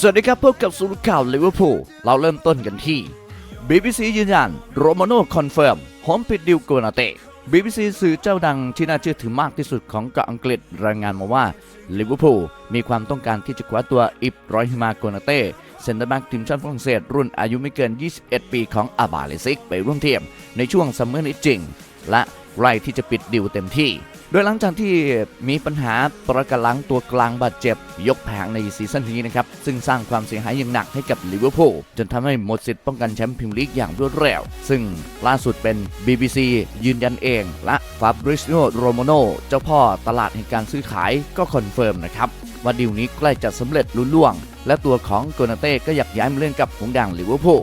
สวัสดีครับพบกับสุรข่าวลิเวอร์พูลเราเริ่มต้นกันที่ BBC ยืนยันโรมาโน่คอนเฟิร์มหอมปิดดิวโกนาเต้ BBC สื่อเจ้าดังที่น่าเชื่อถือมากที่สุดของเกาะอังกฤษรายงานมาว่าลิเวอร์พูลมีความต้องการที่จะคว้าตัวอิบรอฮิมาโกนาเต้เซนเตอร์แบ็กทีมชาติฝรั่งเศสรุ่นอายุไม่เกิน 21 ปีของอาบาเลซิกไปร่วมทีมในช่วงซัมเมอร์นี้จริง และใกล้ที่จะปิดดิวเต็มที่ โดยหลังจากที่มีปัญหาประกลังตัวกลางบาดเจ็บ ยกแผงในซีซั่นนี้นะครับ ซึ่งสร้างความเสียหายอย่างหนักให้กับลิเวอร์พูลจนทำให้หมดสิทธิ์ป้องกันแชมป์พรีเมียร์ลีกอย่างรวดเร็ว ซึ่งล่าสุดเป็น BBC ยืนยันเอง และฟาบริซิโ o โรโมโนเจ้าพ่อตลาดแห่งการซื้อขายก็คอนเฟิร์มนะครับว่าดีลนี้ใกล้จะสำเร็จลุล่วง และตัวของโกนาเต้ก็อยากย้ายมาเล่นกับหงส์แดงลิเวอร์พูล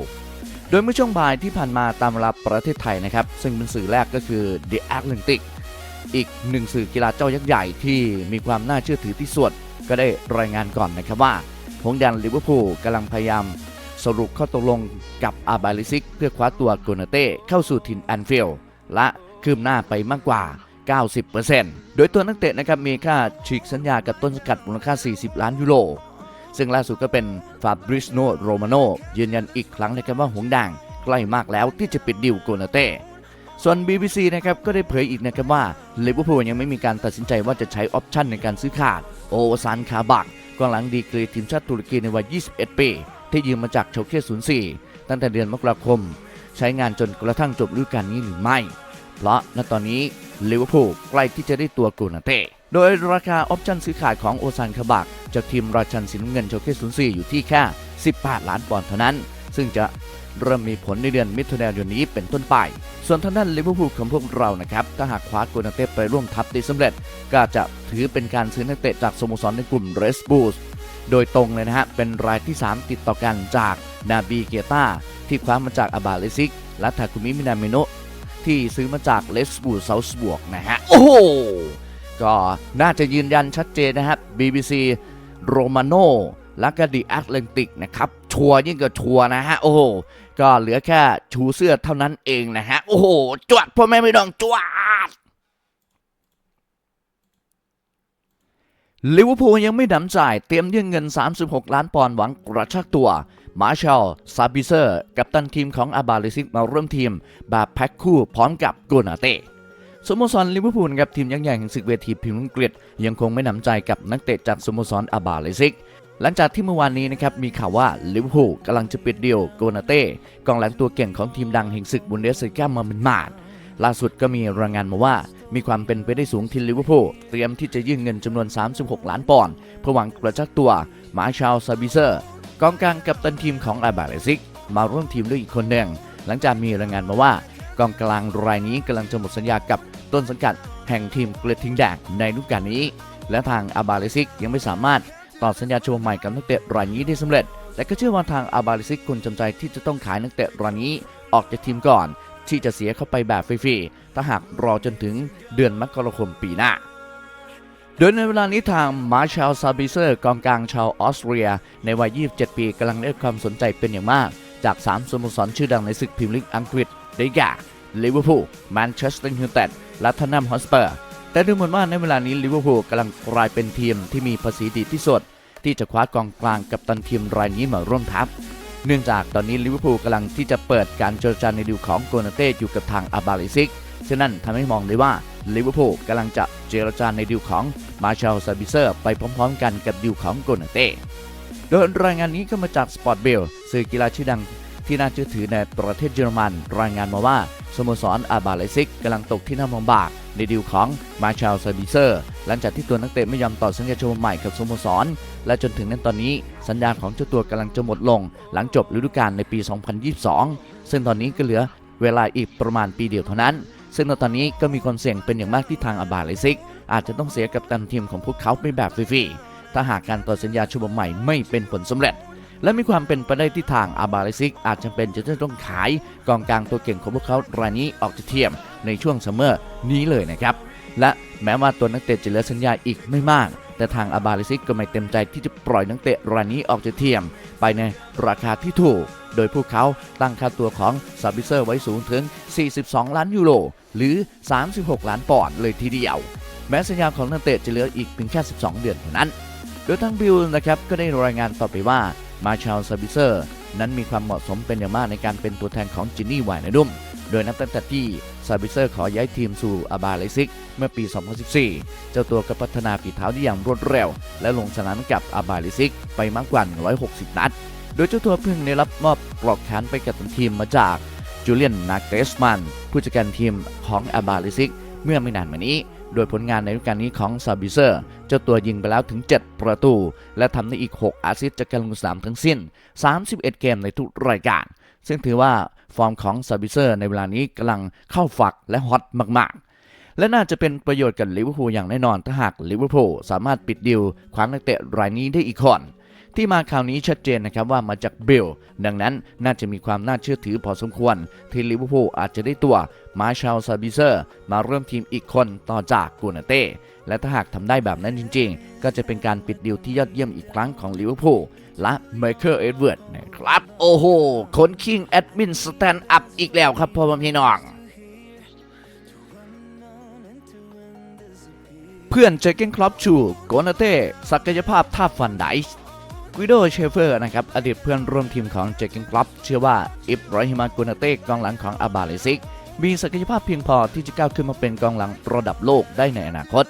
โดยเมื่อช่วงบ่ายที่ผ่านมาตามเวลาประเทศไทยนะครับ ซึ่งเป็นสื่อแรกก็คือ The Atlantic อีกหนึ่งสื่อกีฬาเจ้ายักษ์ใหญ่ที่มีความน่าเชื่อถือที่สุด ก็ได้รายงานก่อนนะครับว่าหงแดงลิเวอร์พูลกำลังพยายามสรุปข้อตกลงกับอาบาลิซิก เพื่อคว้าตัวโกนาเต้เข้าสู่ถิ่นแอนฟิลด์และคืบหน้าไปมากกว่า 90%โดยตัวนักเตะนะครับมีค่าฉีกสัญญากับต้นสกัดมูลค่า 40 ล้านยูโร ซึ่งล่าสุดก็เป็นฟาบริสโนโรมาโนยืนยันอีกครั้งนะครับว่าหงส์แดงใกล้มากแล้วที่จะปิดดิวโกนาเต้ ส่วน BBC นะครับก็ได้เผยอีกนะครับว่าลิเวอร์พูลยังไม่มีการตัดสินใจว่าจะใช้ออปชั่นในการซื้อขาดโอซานคาบักกองหลังดีกรีทีมชาติตุรกีในวัย 21 ปี ที่ยืมมาจากโชเคส04 ตั้งแต่เดือนมกราคม ใช้งานจนกระทั่งจบฤดูกาลนี้หรือไม่ เพราะณตอนนี้ลิเวอร์พูลใกล้ที่จะได้ตัวกูนาเต้โดยราคาออปชั่นซื้อขายของโอซานคาบักจากทีมราชันสีน้ำเงินโชเคส04 อยู่ที่แค่ 18 ล้านปอนด์เท่านั้น ซึ่งจะ เริ่มมีผลในเดือนมิถุนายนนี้เป็นต้นไป ส่วนทางด้านลิเวอร์พูลของพวกเรานะครับ ถ้าหากคว้าโกนาเต้ไปร่วมทัพได้สำเร็จ ก็จะถือเป็นการซื้อนักเตะจากสโมสรในกลุ่มเรสบูสโดยตรงเลยนะฮะ เป็นรายที่ 3 ติดต่อกันจากนาบีเกียตาที่คว้ามาจากอาบาเลซิก และทาคุมิมินาเมโนะที่ซื้อมาจากเลสบูสเซาส์บวกนะฮะ โอ้โห ก็น่าจะยืนยันชัดเจนนะครับ BBC โรมาโนและก็ดีแอตแลนติกนะครับ ชัวยิ่งกว่าชัวนะฮะ โอ้โห ก็เหลือแค่ชูเสื้อเท่านั้นเองนะฮะ โอ้โห จวดพ่อแม่ไม่ต้องจวดลิเวอร์พูลยังไม่ดำจ่ายเตรียมยื่นเงิน 36 ล้านปอนด์หวังกระชากตัว มาร์ชลซาบิเซอร์ กับตันทีมของอาบาลิซิกมาร่วมทีม แบบแพ็คคู่พร้อมกับโกนาเต้สโมสรลิเวอร์พูลกับทีมยักษ์ใหญ่แห่งศึกเวทีพรีเมียร์อังกฤษยังคงไม่หนำใจกับนักเตะจากสโมสรอาบาเลซิก หลังจากที่เมื่อวานนี้นะครับมีข่าวว่าลิเวอร์พูลกำลังจะปิดดีลโกนาเต้กองหลังตัวเก่งของทีมดังแห่งศึกบุนเดสลิก้ามาเป็นมาดล่าสุดก็มีรายงานมาว่ามีความเป็นไปได้สูงที่ลิเวอร์พูลเตรียมที่จะยื่นเงินจำนวน 36 ล้านปอนด์เพื่อหวังกระชักตัวมาชาลซาบิเซอร์กองกลางกับตันทีมของอาบาเลซิก มาร่วมทีมด้วยอีกคนหนึ่งหลังจากมีรายงานมาว่ากองกลางรายนี้กำลังจะหมดสัญญากับต้นสังกัดแห่งทีมเกรทิงแดกในฤดูกาลนี้ และทางอาบาเลซิกยังไม่สามารถ ต่อสัญญาโชว์ใหม่กับนักเตะรายนี้ได้สำเร็จแต่ก็เชื่อว่าทางอาบาเลซิกคุณจำใจที่จะต้องขายนักเตะรายนี้ออกจากทีมก่อน ที่จะเสียเข้าไปแบบฟรีๆถ้าหากรอจนถึงเดือนมกราคมปีหน้าโดยในเวลานี้ทางมาร์ชาลซาบิเซอร์กองกลางชาวออสเตรีย ในวัย 27 ปีกำลังได้ความสนใจเป็นอย่างมาก จาก 3สโมสรชื่อดังในศึกพรีเมียร์ลีกอังกฤษได้แก่ลิเวอร์พูลแมนเชสเตอร์ยูไนเต็ดและทอนนัมฮอสเปอร์ แต่ดูเหมือนว่าในเวลานี้ลิเวอร์พูลกำลังกลายเป็นทีมที่มีภาษีดีที่สุด ที่จะคว้ากองกลางกับตันทีมรายนี้มาร่วมทัพ เนื่องจากตอนนี้ลิเวอร์พูลกำลังที่จะเปิดการเจรจาในดีลของโกนาเต้อยู่กับทางอาบาลิซิกฉะนั้นทำให้มองได้ว่าลิเวอร์พูลกำลังจะเจรจาในดีลของมาร์ชลซาบิเซอร์ไปพร้อมๆ กันกับดีลของโกนาเต้โดยรายงานนี้ก็มาจากสปอร์ตเบลสื่อกีฬาชื่อดังที่น่าเชื่อถือในประเทศเยอรมัน รายงานมาว่า สโมสรอาบาเลซิกกำลังตกที่น่าลำบากในดีลของมาชาลซาบิเซอร์ หลังจากที่ตัวนักเตะไม่ยอมต่อสัญญาชว์ใหม่กับสโมสร และจนถึงนั้นตอนนี้สัญญาของเจ้าตัวกำลังจะหมดลง หลังจบฤดูกาลในปี 2022 ซึ่งตอนนี้ก็เหลือเวลาอีกประมาณปีเดียวเท่านั้น ซึ่งในตอนนี้ก็มีความเสี่ยงเป็นอย่างมากที่ทางอาบาเลซิก อาจจะต้องเสียกับตันทีมของพวกเขาไปแบบฟรีๆถ้าหากการต่อสัญญาฉบับใหม่ไม่เป็นผลสำเร็จ และมีความเป็นไปได้ที่ทางอาบาลิซิก อาจจะเป็นจะต้องขายกองกลางตัวเก่งของพวกเขารายนี้ออกจากทียมในช่วงซัมเมอร์นี้เลยนะครับ และแม้ว่าตัวนักเตะจะเหลือสัญญาอีกไม่มาก แต่ทางอาบาลิซิกก็ไม่เต็มใจที่จะปล่อยนักเตะรายนี้ออกจากทียม ไปในราคาที่ถูก โดยพวกเขาตั้งค่าตัวของซาบิเซอร์ไว้สูงถึง 42 ล้านยูโรหรือ 36 ล้านปอนด์เลยทีเดียวแม้สัญญาของนักเตะจะเหลืออีกเพียงแค่ 12 เดือนเท่านั้น โดยทางบิลนะครับก็ได้รายงานต่อไปว่า มาชาลซาบิเซอร์ นั้นมีความเหมาะสมเป็นอย่างมากในการเป็นตัวแทนของจินนี่ไวน์นดุมโดยนับตั้งแต่ที่ซาบิเซอร์ขอย้ายทีมสู่อาบาเลซิก เมื่อปี 2014 เจ้าตัวก็พัฒนาฝีเท้าได้อย่างรวดเร็ว และลงสนามกับอาบาเลซิก ไปมากกว่า 160 นัด โดยเจ้าตัวเพิ่งได้รับมอบปลอกแขนไปกับทีมมาจากจูเลียนนาเกสมันผู้จัดการทีมของอาบาเลซิก เมื่อไม่นานมานี้ โดยผลงานในฤดูกาลนี้ของซาบิเซอร์ เจ้าตัวยิงไปแล้วถึง 7 ประตู และทำได้อีก 6 อาซิสจากการลงสนามทั้งสิ้น 31 เกมในทุกรายการ ซึ่งถือว่าฟอร์มของซาบิเซอร์ ในเวลานี้กำลังเข้าฝักและฮอตมาก ๆและน่าจะเป็นประโยชน์กับลิเวอร์พูลอย่างแน่นอน ถ้าหากลิเวอร์พูลสามารถปิดดิวคว้านักเตะรายนี้ได้อีกคน ที่มาคราวนี้ชัดเจนนะครับว่ามาจากเบลดังนั้นน่าจะมีความน่าเชื่อถือพอสมควร ที่ลิเวอร์พูลอาจจะได้ตัวมาชาลซาบิเซอร์ มาเริ่มทีมอีกคนต่อจากกูนาเต้และถ้าหากทำได้แบบนั้นจริง ๆ ก็จะเป็นการปิดดิวที่ยอดเยี่ยมอีกครั้งของลิเวอร์พูลและไมเคิลเอ็ดเวิร์ดนะครับ โอ้โหคนคิงแอดมินสแตนด์อัพอีกแล้วครับพ่อพี่น้องเพื่อนเจเกนคลอปชูโกนาเต้ศักยภาพท่าฟันไดส์ วิโดเชฟเฟอร์นะครับอดีตเพื่อนร่วมทีมของเจเกนคลอปเชื่อว่าอิบรอฮิมาโกนาเต้กองหลังของอาบาเลซิก มีศักยภาพเพียงพอที่จะก้าวขึ้นมาเป็นกองหลังระดับโลกได้ในอนาคต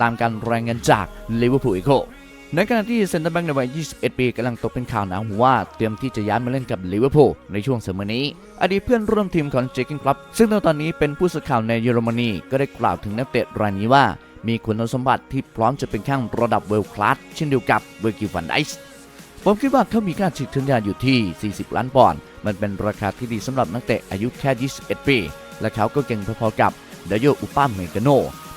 ตามการรายงานจากลิเวอร์พูลอีโคในขณะที่เซนเตอร์แบ็กในวัย 21 ปีกำลังตกเป็นข่าวหนาหูว่าเตรียมที่จะย้ายมาเล่นกับลิเวอร์พูลในช่วงเสมอนี้ อดีตเพื่อนร่วมทีมของเจเกนคลับซึ่งตอนนี้เป็นผู้สื่อข่าวในเยอรมนีก็ได้กล่าวถึงนักเตะรายนี้ว่ามีคุณสมบัติที่พร้อมจะเป็นข้างระดับเวลคลาสเช่นเดียวกับเวอร์กิลฟันไดส์ ผมคิดว่าเขามีค่าฉีกสัญญาอยู่ที่ 40 ล้านปอนด์มันเป็นราคาที่ดีสำหรับนักเตะอายุแค่ 21 ปี และเขาก็เก่งพอๆกับเดโยอุปาเมกาโน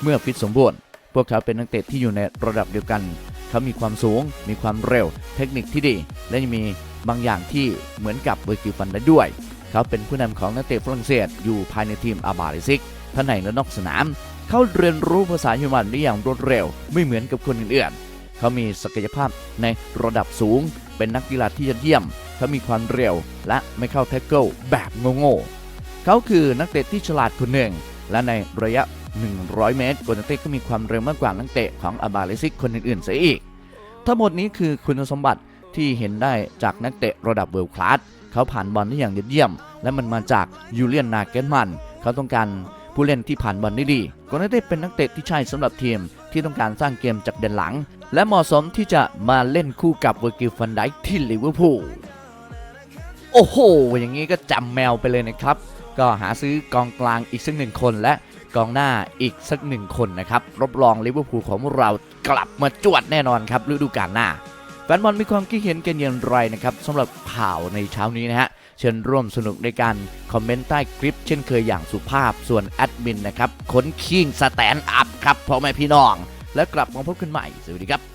เมื่อฟิตสมบูรณ์ พวกเขาเป็นนักเตะที่อยู่ในระดับเดียวกัน เขามีความสูง มีความเร็ว เทคนิคที่ดี และยังมีบางอย่างที่เหมือนกับเวอร์กิฟันได้ด้วย เขาเป็นผู้นำของนักเตะฝรั่งเศสอยู่ภายในทีมอาบาลิซิกทั้งในและนอกสนาม เขาเรียนรู้ภาษาเยอรมันได้อย่างรวดเร็ว ไม่เหมือนกับคนอื่นๆ เขามีศักยภาพในระดับสูง เป็นนักกีฬาที่ยอดเยี่ยม เขามีความเร็วและไม่เข้าแท็กเกิลแบบโง่ๆเขาคือนักเตะที่ฉลาดคนหนึ่ง และในระยะ 100 เมตรโกนาเต้ก็มีความเร็วมากกว่านักเตะของอาบาเลซิกคนอื่นๆเสียอีก ทั้งหมดนี้คือคุณสมบัติที่เห็นได้จากนักเตะระดับเวิลด์คลาสเขาผ่านบอลได้อย่างยอดเยี่ยม และมันมาจากยูเลียนนาเกนมัน เขาต้องการผู้เล่นที่ผ่านบอลได้ดีโกนาเต้เป็นนักเตะที่ใช่สำหรับทีมที่ต้องการสร้างเกมจากเด่นหลัง และเหมาะสมที่จะมาเล่นคู่กับเวอร์กิลฟันไดค์ที่ลิเวอร์พูลโอ้โห อย่างนี้ก็จำแมวไปเลยนะครับ ก็หาซื้อกองกลางอีกสักหนึ่งคนและกองหน้าอีกสักหนึ่งคนนะครับรับรองลิเวอร์พูลของเรากลับมาจวดแน่นอนครับฤดูกาลหน้าแฟนบอลมีความคิดเห็นกันอย่างไรนะครับสำหรับข่าวในเช้านี้นะฮะเชิญร่วมสนุกในการคอมเมนต์ใต้คลิป เช่นเคยอย่างสุภาพส่วนแอดมินนะครับขนคิงสแตนด์อัพครับพ่อแม่พี่น้อง แล้วกลับมาพบกันใหม่ สวัสดีครับ